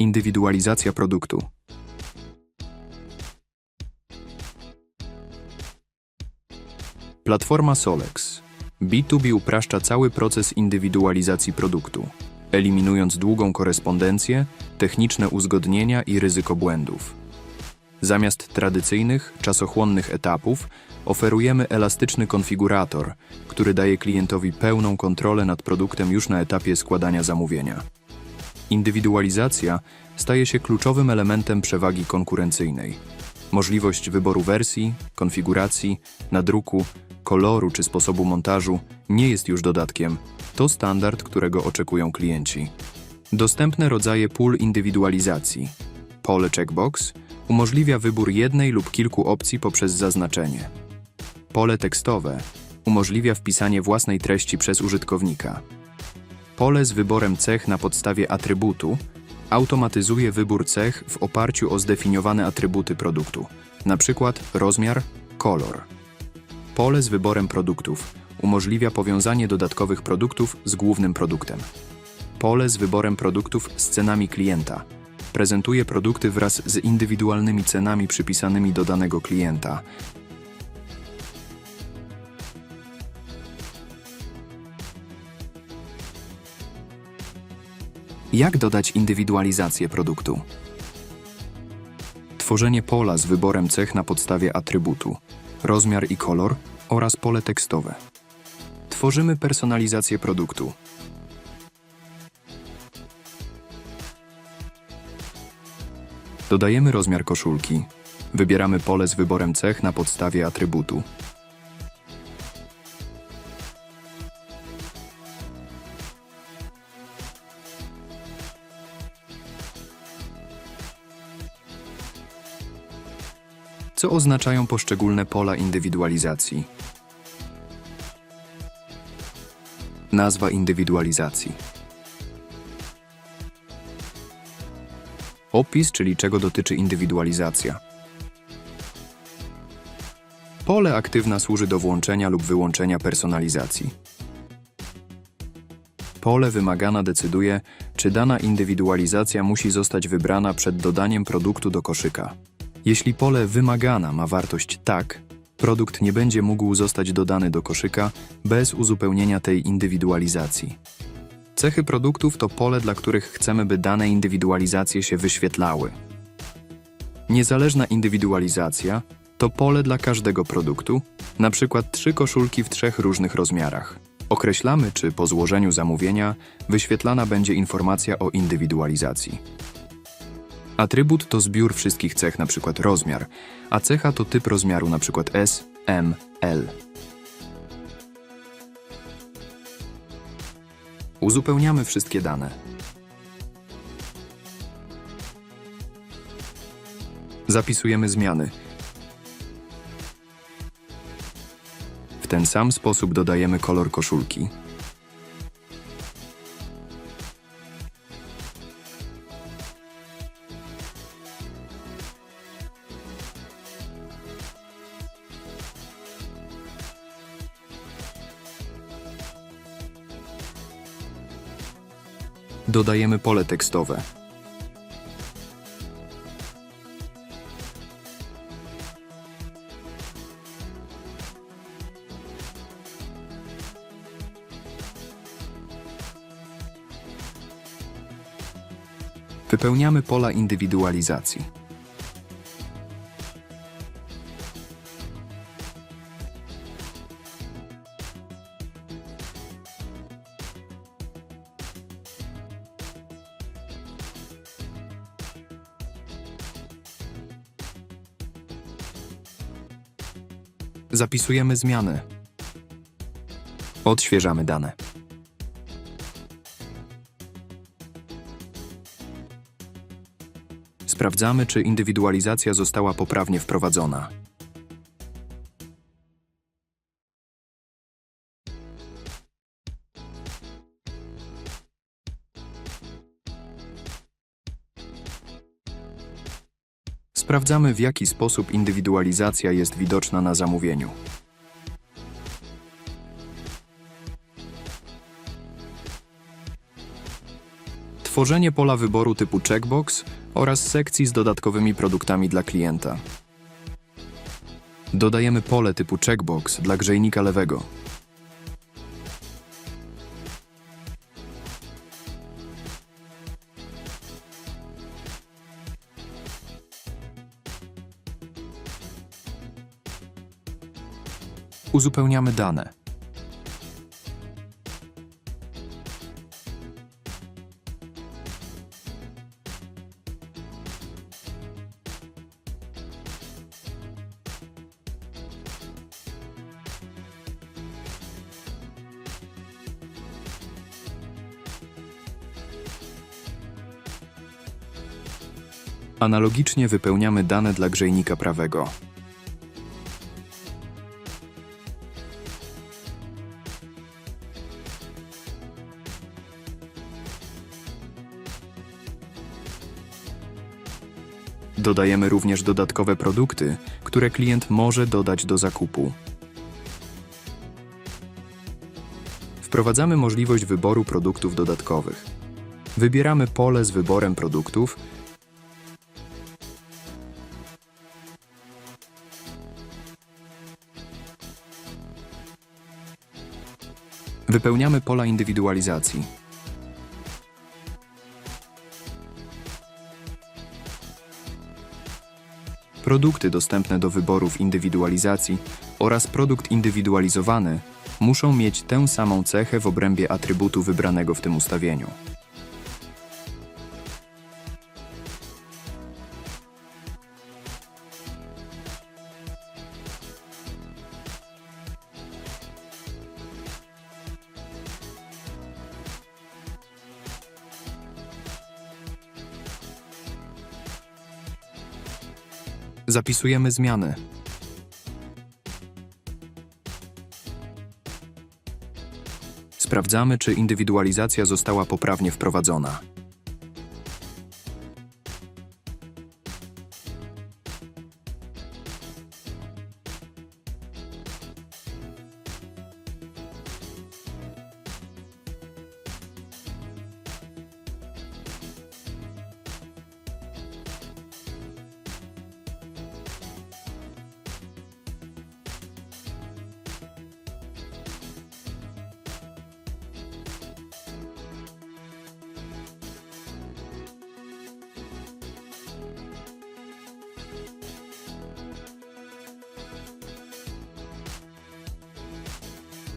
Indywidualizacja produktu. Platforma Solex. B2B upraszcza cały proces indywidualizacji produktu, eliminując długą korespondencję, techniczne uzgodnienia i ryzyko błędów. Zamiast tradycyjnych, czasochłonnych etapów, oferujemy elastyczny konfigurator, który daje klientowi pełną kontrolę nad produktem już na etapie składania zamówienia. Indywidualizacja staje się kluczowym elementem przewagi konkurencyjnej. Możliwość wyboru wersji, konfiguracji, nadruku, koloru czy sposobu montażu nie jest już dodatkiem. To standard, którego oczekują klienci. Dostępne rodzaje pól indywidualizacji. Pole checkbox umożliwia wybór jednej lub kilku opcji poprzez zaznaczenie. Pole tekstowe umożliwia wpisanie własnej treści przez użytkownika. Pole z wyborem cech na podstawie atrybutu automatyzuje wybór cech w oparciu o zdefiniowane atrybuty produktu, np. rozmiar, kolor. Pole z wyborem produktów umożliwia powiązanie dodatkowych produktów z głównym produktem. Pole z wyborem produktów z cenami klienta prezentuje produkty wraz z indywidualnymi cenami przypisanymi do danego klienta. Jak dodać indywidualizację produktu? Tworzenie pola z wyborem cech na podstawie atrybutu, rozmiar i kolor oraz pole tekstowe. Tworzymy personalizację produktu. Dodajemy rozmiar koszulki. Wybieramy pole z wyborem cech na podstawie atrybutu. Co oznaczają poszczególne pola indywidualizacji? Nazwa indywidualizacji. Opis, czyli czego dotyczy indywidualizacja. Pole aktywna służy do włączenia lub wyłączenia personalizacji. Pole wymagana decyduje, czy dana indywidualizacja musi zostać wybrana przed dodaniem produktu do koszyka. Jeśli pole wymagana ma wartość tak, produkt nie będzie mógł zostać dodany do koszyka bez uzupełnienia tej indywidualizacji. Cechy produktów to pole, dla których chcemy, by dane indywidualizacje się wyświetlały. Niezależna indywidualizacja to pole dla każdego produktu, przykład trzy koszulki w trzech różnych rozmiarach. Określamy, czy po złożeniu zamówienia wyświetlana będzie informacja o indywidualizacji. Atrybut to zbiór wszystkich cech, np. rozmiar, a cecha to typ rozmiaru, np. S, M, L. Uzupełniamy wszystkie dane. Zapisujemy zmiany. W ten sam sposób dodajemy kolor koszulki. Dodajemy pole tekstowe. Wypełniamy pola indywidualizacji. Zapisujemy zmiany. Odświeżamy dane. Sprawdzamy, czy indywidualizacja została poprawnie wprowadzona. Sprawdzamy, w jaki sposób indywidualizacja jest widoczna na zamówieniu. Tworzenie pola wyboru typu checkbox oraz sekcji z dodatkowymi produktami dla klienta. Dodajemy pole typu checkbox dla grzejnika lewego. Uzupełniamy dane. Analogicznie wypełniamy dane dla grzejnika prawego. Dodajemy również dodatkowe produkty, które klient może dodać do zakupu. Wprowadzamy możliwość wyboru produktów dodatkowych. Wybieramy pole z wyborem produktów Wypełniamy pola indywidualizacji. Produkty dostępne do wyboru w indywidualizacji oraz produkt indywidualizowany muszą mieć tę samą cechę w obrębie atrybutu wybranego w tym ustawieniu. Zapisujemy zmiany. Sprawdzamy, czy indywidualizacja została poprawnie wprowadzona.